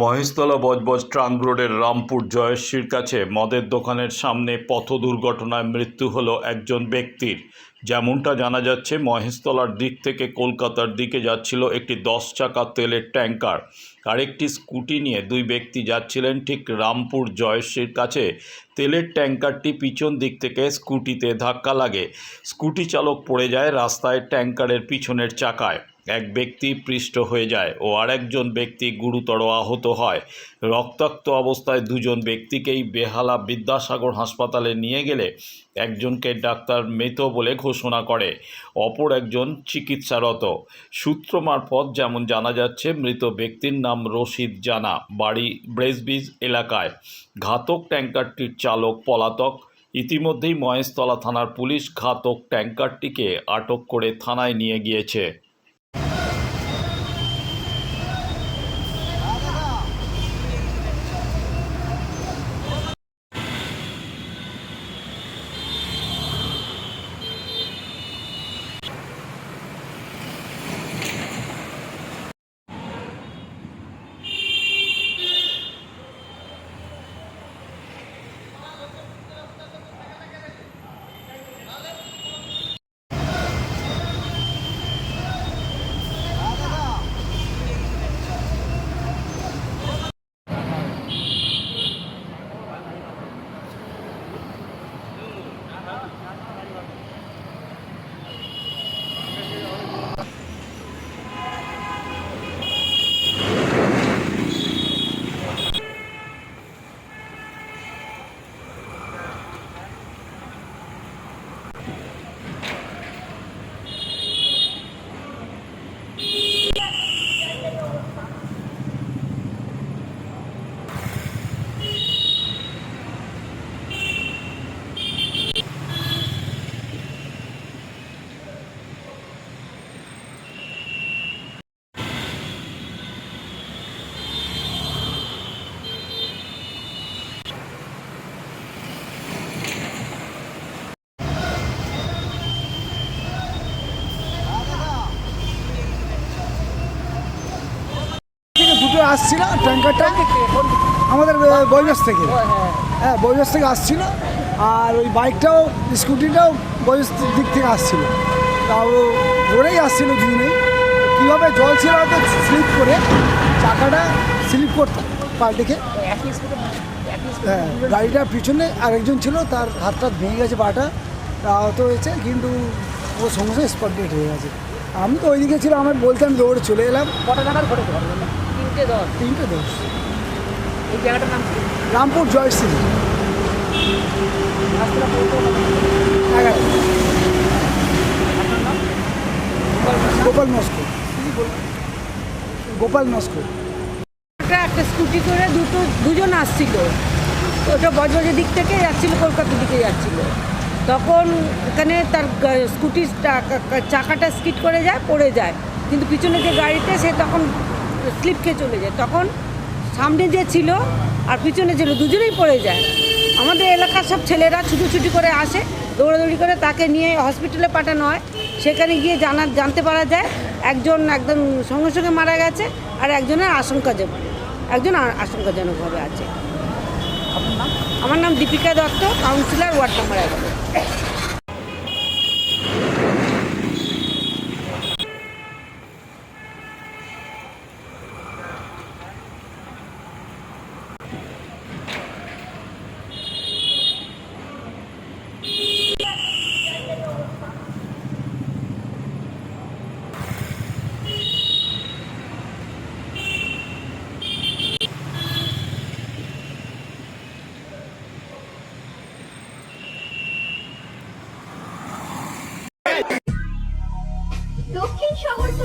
Maheshtala Budge Budge trunk রোডের রামপুর জয়শ্রীর কাছে মদের দোকানের সামনে পথ দুর্ঘটনায় মৃত্যু হলো একজন ব্যক্তির। যেমনটা জানা যাচ্ছে, মহেশতলার দিক থেকে কলকাতার দিকে যাচ্ছিল একটি দশ চাকা তেলের ট্যাঙ্কার। আরেকটি স্কুটি নিয়ে দুই ব্যক্তি যাচ্ছিলেন ঠিক রামপুর জয়শ্রীর কাছে। তেলের ট্যাঙ্কারটি পিছন দিক থেকে স্কুটিতে ধাক্কা লাগে। স্কুটি চালক পড়ে যায় রাস্তায় ট্যাঙ্কারের পিছনের চাকায়। এক ব্যক্তি পৃষ্ঠ হয়ে যায় ও আরেকজন ব্যক্তি গুরুতর আহত হয়। রক্তাক্ত অবস্থায় দুজন ব্যক্তিকেই বেহালা বিদ্যাসাগর হাসপাতালে নিয়ে গেলে একজনকে ডাক্তার মৃত বলে ঘোষণা করে, অপর একজন চিকিৎসারত। সূত্র মারফত যেমন জানা যাচ্ছে, মৃত ব্যক্তির নাম রশিদ জানা, বাড়ি ব্রেসবিজ এলাকায়। ঘাতক ট্যাঙ্কারটির চালক পলাতক। ইতিমধ্যেই মহেশতলা থানার পুলিশ ঘাতক ট্যাঙ্কারটিকে আটক করে থানায় নিয়ে গিয়েছে। আসছিল ট্যাঙ্কারটা আমাদের বৈবাস থেকে। হ্যাঁ। বৈবাস থেকে আসছিল। আর ওই বাইকটাও স্কুটিটাও বৈবাস দিক থেকে আসছিল। তাও ধরেই আসছিল দুজনেই। কীভাবে জল ছিল হয়তো স্লিপ করে চাকাটা স্লিপ করতে পাল্টিকে হ্যাঁ গাড়িটার পিছনে আরেকজন ছিল তার হাতটা ভেঙে গেছে পাটা। আহত হয়েছে কিন্তু ও সঙ্গে সঙ্গে স্পট ডেট হয়ে গেছে। আমি তো ওইদিকে ছিল আমার বলতে আমি দৌড়ে চলে এলাম। কটা নাগাদ ঘটে তিনটে দশ। তিনটে দোষ এই জায়গাটার নাম কি? রামপুর জয়শ্রী গোপাল নস্কর গোপাল নস্কর একটা একটা স্কুটি করে দুটো দুজন আসছিল। ওটা বজবজের দিক থেকে যাচ্ছিল কলকাতার দিকে যাচ্ছিল। তখন এখানে তার স্কুটির চাকাটা স্কিট করে যায় পড়ে যায়। কিন্তু পিছনে যে গাড়িতে সে তখন স্লিপ খেয়ে চলে যায়। তখন সামনে যে ছিল আর পিছনে ছিল দুজনেই পড়ে যায়। আমাদের এলাকার সব ছেলেরা ছুটোছুটি করে আসে দৌড়াদৌড়ি করে তাকে নিয়ে হসপিটালে পাঠানো হয়। সেখানে গিয়ে জানা জানতে পারা যায় একজন একদম সঙ্গে সঙ্গে মারা গেছে আর একজনের আশঙ্কাজনক একজন আশঙ্কাজনকভাবে আছে। আমার নাম Dipika Dutta councillor ward number এগারো দক্ষিণ